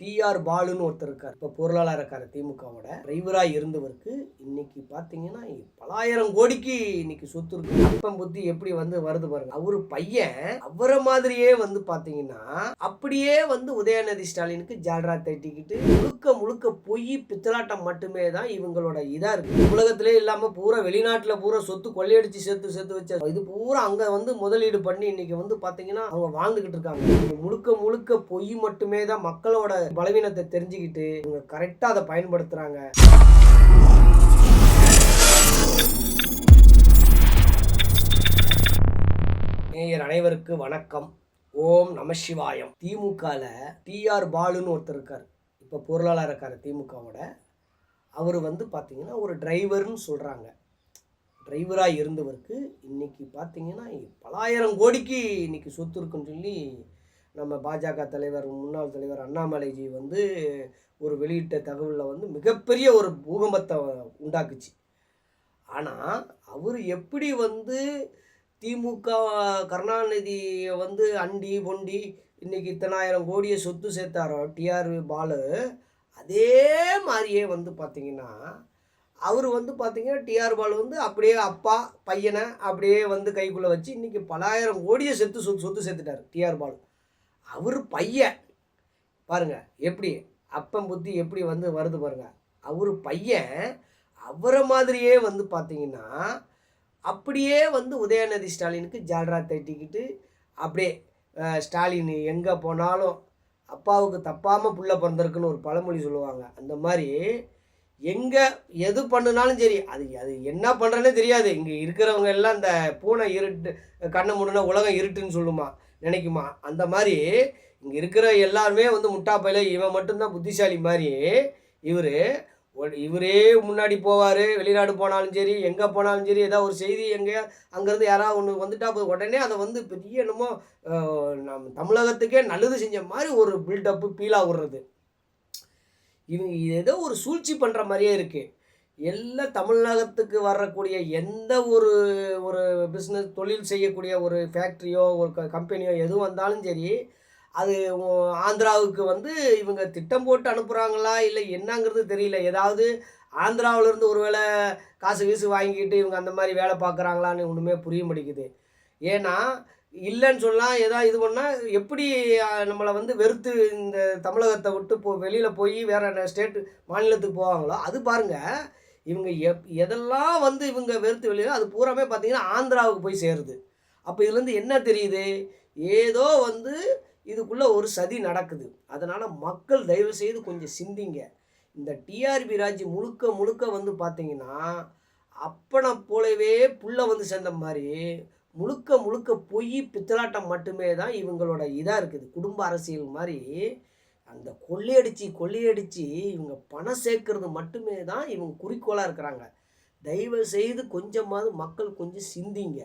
TR பாலுன்னு ஒருத்தர் இருக்கார். இப்போ பொருளாளர் இருக்கார் திமுகவோட. டிரைவராக இருந்தவருக்கு இன்னைக்கு பார்த்தீங்கன்னா பலாயிரம் கோடிக்கு இன்னைக்கு சொத்து இருக்கு. அப்பம் புத்தி எப்படி வந்து வருது பாருங்க. அவர் பையன் அவரை மாதிரியே வந்து பார்த்தீங்கன்னா அப்படியே வந்து உதயநிதி ஸ்டாலினுக்கு ஜால்ரா தட்டிக்கிட்டு முழுக்க முழுக்க பொய் பித்தலாட்டம் மட்டுமே தான் இவங்களோட இதாக இருக்கு. உலகத்திலே இல்லாமல் பூரா வெளிநாட்டில் பூரா சொத்து கொள்ளையடிச்சு சேர்த்து சேர்த்து வச்ச இது பூரா அங்கே வந்து முதலீடு பண்ணி இன்னைக்கு வந்து பார்த்தீங்கன்னா அவங்க வாழ்ந்துக்கிட்டு இருக்காங்க. முழுக்க முழுக்க பொய் மட்டுமே தான் மக்களோட பலவீனத்தை தெரிஞ்சுக்கிட்டு இவங்க கரெக்டாக அதை பயன்படுத்துகிறாங்க நேயர் அனைவருக்கு வணக்கம். ஓம் நம சிவாயம். திமுகவில் டிஆர் பாலுன்னு ஒருத்தர் இருக்கார். இப்போ பொருளாளர் இருக்கார் திமுகவோட. அவர் வந்து பார்த்தீங்கன்னா ஒரு டிரைவர்னு சொல்கிறாங்க டிரைவராக இருந்தவருக்கு இன்றைக்கி பார்த்தீங்கன்னா பலாயிரம் கோடிக்கு இன்றைக்கி சொத்து இருக்குன்னு சொல்லி நம்ம பாஜக தலைவர் முன்னாள் தலைவர் அண்ணாமலைஜி வந்து ஒரு வெளியிட்ட தகவலில் வந்து மிகப்பெரிய ஒரு பூகம்பத்தை உண்டாக்குச்சு. ஆனால் அவர் எப்படி வந்து திமுக கருணாநிதியை வந்து அண்டி பொண்டி இன்றைக்கி இத்தனாயிரம் கோடியை சொத்து சேர்த்தாரோ டிஆர் பாலு அதே மாதிரியே வந்து பார்த்தீங்கன்னா அவர் வந்து பார்த்தீங்கன்னா டிஆர் பாலு வந்து அப்படியே அப்பா பையனை அப்படியே வந்து கைக்குள்ளே வச்சு இன்னைக்கு பலாயிரம் கோடியை செத்து சொத்து சொத்து சேர்த்துட்டார் டிஆர் பாலு. அவர் பையன். பாருங்க எப்படி அப்பம் புத்தி எப்படி வந்து வருது பாருங்கள் அவர் பையன் அவரை மாதிரியே வந்து பார்த்தீங்கன்னா அப்படியே வந்து உதயநிதி ஸ்டாலினுக்கு ஜால்ரா தட்டிக்கிட்டு அப்படியே ஸ்டாலின் எங்கே போனாலும் அப்பாவுக்கு தப்பாமல் புள்ள பிறந்திருக்குன்னு ஒரு பழமொழி சொல்லுவாங்க. அந்த மாதிரி எங்கே எது பண்ணுனாலும் சரி அது அது என்ன பண்ணுறேன்னே தெரியாது. இங்கே இருக்கிறவங்க எல்லாம் இந்த பூனை இருட்டு கண்ணை மூடுனா உலகம் இருட்டுன்னு சொல்லுமா. நினைக்குமா? அந்த மாதிரி இங்கே இருக்கிற எல்லாருமே வந்து முட்டாப்பையில இவன் மட்டும்தான் புத்திசாலி மாதிரி இவர் இவரே முன்னாடி போவார் வெளிநாடு போனாலும் சரி எங்கே போனாலும் சரி ஏதாவது ஒரு செய்தி எங்கே அங்கேருந்து யாராவது ஒன்று வந்துட்டா போய் உடனே அதை வந்து பெரிய என்னமோ நம் நம்ம தமிழகத்துக்கே நல்லது செஞ்ச மாதிரி ஒரு பில்டப்பு பீலாக விடுறது. இவங்க இது ஏதோ ஒரு சூழ்ச்சி பண்ணுற மாதிரியே இருக்குது எல்லா தமிழகத்துக்கு வரக்கூடிய எந்த ஒரு ஒரு பிஸ்னஸ் தொழில் செய்யக்கூடிய ஒரு ஃபேக்ட்ரியோ ஒரு க கம்பெனியோ எது வந்தாலும் சரி அது ஆந்திராவுக்கு வந்து இவங்க திட்டம் போட்டு அனுப்புகிறாங்களா இல்லை என்னங்கிறது தெரியல. ஏதாவது ஆந்திராவிலேருந்து ஒருவேளை காசு வீசு வாங்கிட்டு இவங்க அந்த மாதிரி வேலை பார்க்குறாங்களான்னு ஒன்றுமே புரிய மாட்டேங்குது. ஏன்னா இல்லைன்னு சொல்லலாம் ஏதாவது இது பண்ணால் எப்படி நம்மளை வந்து வெறுத்து இந்த தமிழகத்தை விட்டு போ வெளியில் போய் வேறு ஸ்டேட்டு மாநிலத்துக்கு போவாங்களோ அது பாருங்கள் இவங்க எப் எதெல்லாம் வந்து இவங்க வெறுத்து வெளியில் அது பூராமே பார்த்தீங்கன்னா ஆந்திராவுக்கு போய் சேருது. அப்போ இதுலேருந்து என்ன தெரியுது? ஏதோ வந்து இதுக்குள்ளே ஒரு சதி நடக்குது. அதனால் மக்கள் தயவு செய்து கொஞ்சம் சிந்திங்க. இந்த டிஆர்பி ராஜ் முழுக்க முழுக்க வந்து பார்த்தீங்கன்னா அப்பனை போலவே புள்ள வந்து சேர்ந்த மாதிரி முழுக்க முழுக்க பொய் பித்தலாட்டம் மட்டுமே தான் இவங்களோட இதாக இருக்குது. குடும்ப அரசியல் மாதிரி அந்த கொள்ளையடிச்சு கொள்ளையடிச்சு இவங்க பணம் சேர்க்கறது மட்டுமே தான் இவங்க குறிக்கோளாக இருக்கிறாங்க. தயவு செய்து கொஞ்சமாவது மக்கள் கொஞ்சம் சிந்திங்க.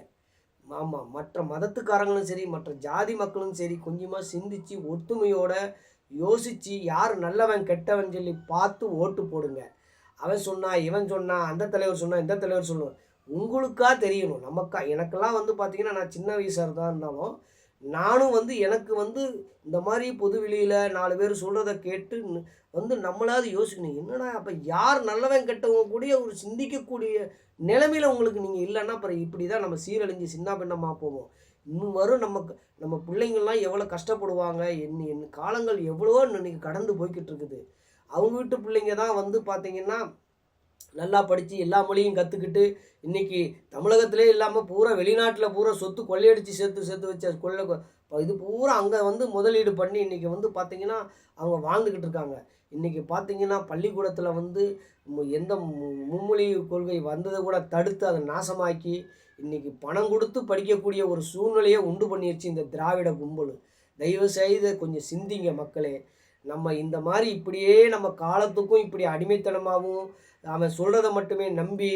ஆமாம் மற்ற மதத்துக்காரங்களும் சரி மற்ற ஜாதி மக்களும் சரி கொஞ்சமாக சிந்திச்சு ஒத்துமையோட யோசித்து யார் நல்லவன் கெட்டவன் சொல்லி பார்த்து ஓட்டு போடுங்க. அவன் சொன்னா இவன் சொன்னான் அந்த தலைவர் சொன்னால் இந்த தலைவர் சொல்லுவான் உங்களுக்கா தெரியணும். நமக்கா எனக்கெல்லாம் வந்து பார்த்தீங்கன்னா நான் சின்ன வயசாக தான் இருந்தாலும் நானும் வந்து எனக்கு வந்து இந்த மாதிரி பொது வெளியில் நாலு பேர் சொல்கிறத கேட்டு வந்து நம்மளாவது யோசிக்கணும். என்னடா அப்போ யார் நல்லவன் கெட்டவங்க கூட ஒரு சிந்திக்கக்கூடிய நிலைமையில் உங்களுக்கு நீங்கள் இல்லைன்னா அப்புறம் இப்படி தான் நம்ம சீரழிஞ்சு சின்ன பின்னமாக போவோம். இன்னும் வரும் நமக்கு நம்ம பிள்ளைங்கள்லாம் எவ்வளோ கஷ்டப்படுவாங்க என்ன என் காலங்கள் எவ்வளவோ இன்னைக்கு கடந்து போய்கிட்டு இருக்குது. அவங்க வீட்டு பிள்ளைங்க தான் வந்து பார்த்திங்கன்னா நல்லா படித்து எல்லா மொழியும் கற்றுக்கிட்டு இன்றைக்கி தமிழகத்திலே இல்லாமல் பூரா வெளிநாட்டில் பூரா சொத்து கொள்ளையடித்து சேர்த்து சேர்த்து வச்ச கொள்ளை கொ- இது பூரா அங்கே வந்து முதலீடு பண்ணி இன்னைக்கு வந்து பார்த்திங்கன்னா அவங்க வாழ்ந்துக்கிட்டு இருக்காங்க. இன்றைக்கி பார்த்தீங்கன்னா பள்ளிக்கூடத்தில் வந்து எந்த மும்மொழி கொள்கை வந்ததை கூட தடுத்து அதை நாசமாக்கி இன்னைக்கு பணம் கொடுத்து படிக்கக்கூடிய ஒரு சூழ்நிலையை உண்டு பண்ணிருச்சு இந்த திராவிட கும்பல். தயவு செய்து கொஞ்சம் சிந்திங்க மக்களே. நம்ம இந்த மாதிரி இப்படியே நம்ம காலத்துக்கும் இப்படி அடிமைத்தனமாகவும் அவன் சொல்கிறத மட்டுமே நம்பி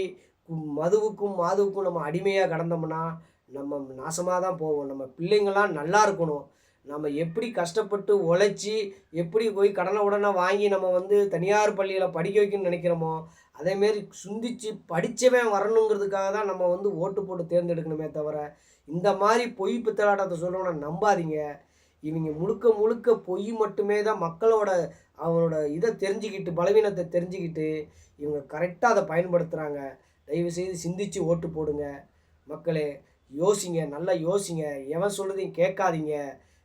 கு- மதுவுக்கும் மாதுவுக்கும் நம்ம அடிமையாக கடந்தோம்னா நம்ம நாசமாக தான் போவோம். நம்ம பிள்ளைங்களாம் நல்லா இருக்கணும். நம்ம எப்படி கஷ்டப்பட்டு உழைச்சி எப்படி போய் கடனை உடனே வாங்கி நம்ம வந்து தனியார் பள்ளியில் படிக்க வைக்கணும்னு நினைக்கிறோமோ அதேமாரி சிந்திச்சு படித்தவன் வரணுங்கிறதுக்காக தான் நம்ம வந்து ஓட்டு போட்டு தேர்ந்தெடுக்கணுமே தவிர இந்த மாதிரி பொய் பித்தலாட்டத்தை சொல்லணும்னா நம்பாதீங்க. இவங்க முழுக்க முழுக்க பொய் மட்டுமே தான் மக்களோட அவனோட இதை தெரிஞ்சுக்கிட்டு பலவீனத்தை தெரிஞ்சுக்கிட்டு இவங்க கரெக்டாக அதை பயன்படுத்துகிறாங்க தயவுசெய்து சிந்திச்சு ஓட்டு போடுங்க. மக்களே யோசிங்க நல்லா யோசிங்க. எவன் சொல்கிறதையும் கேட்காதீங்க.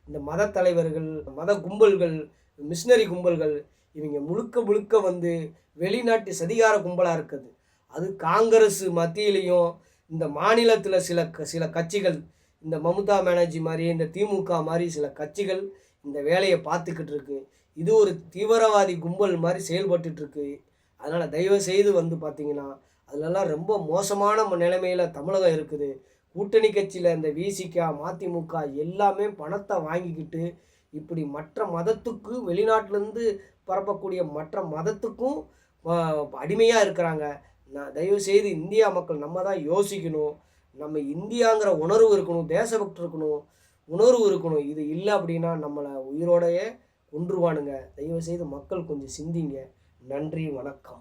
இந்த மத தலைவர்கள் மத கும்பல்கள் மிஷினரி கும்பல்கள் இவங்க முழுக்க முழுக்க வந்து வெளிநாட்டு சதிகார கும்பலாக இருக்குது. அது காங்கிரஸ் மத்தியிலையும் இந்த மாநிலத்தில் சில க- சில கட்சிகள் இந்த மம்தா பானர்ஜி மாதிரி இந்த திமுக மாதிரி சில கட்சிகள் இந்த வேலையை பார்த்துக்கிட்டு இருக்கு. இது ஒரு தீவிரவாதி கும்பல் மாதிரி செயல்பட்டுட்டு இருக்கு. அதனால் தயவு செய்து வந்து பார்த்தீங்கன்னா அதுலலாம் ரொம்ப மோசமான நிலைமையில் தமிழகம் இருக்குது. கூட்டணி கட்சியில் இந்த விசிகா மதிமுக எல்லாமே பணத்தை வாங்கிக்கிட்டு இப்படி மற்ற மதத்துக்கு வெளிநாட்டிலேருந்து பரப்பக்கூடிய மற்ற மதத்துக்கும் அடிமையாக இருக்கிறாங்க. நான் தயவு செய்து இந்தியா மக்கள் நம்ம தான் யோசிக்கணும். நம்ம இந்தியாங்கிற உணர்வு இருக்கணும் தேசபக்தி இருக்கணும் உணர்வு இருக்கணும். இது இல்லை அப்படின்னா நம்மளை உயிரோடையே கொன்றுவானுங்க. தயவு செய்து மக்கள் கொஞ்சம் சிந்திங்க. நன்றி வணக்கம்.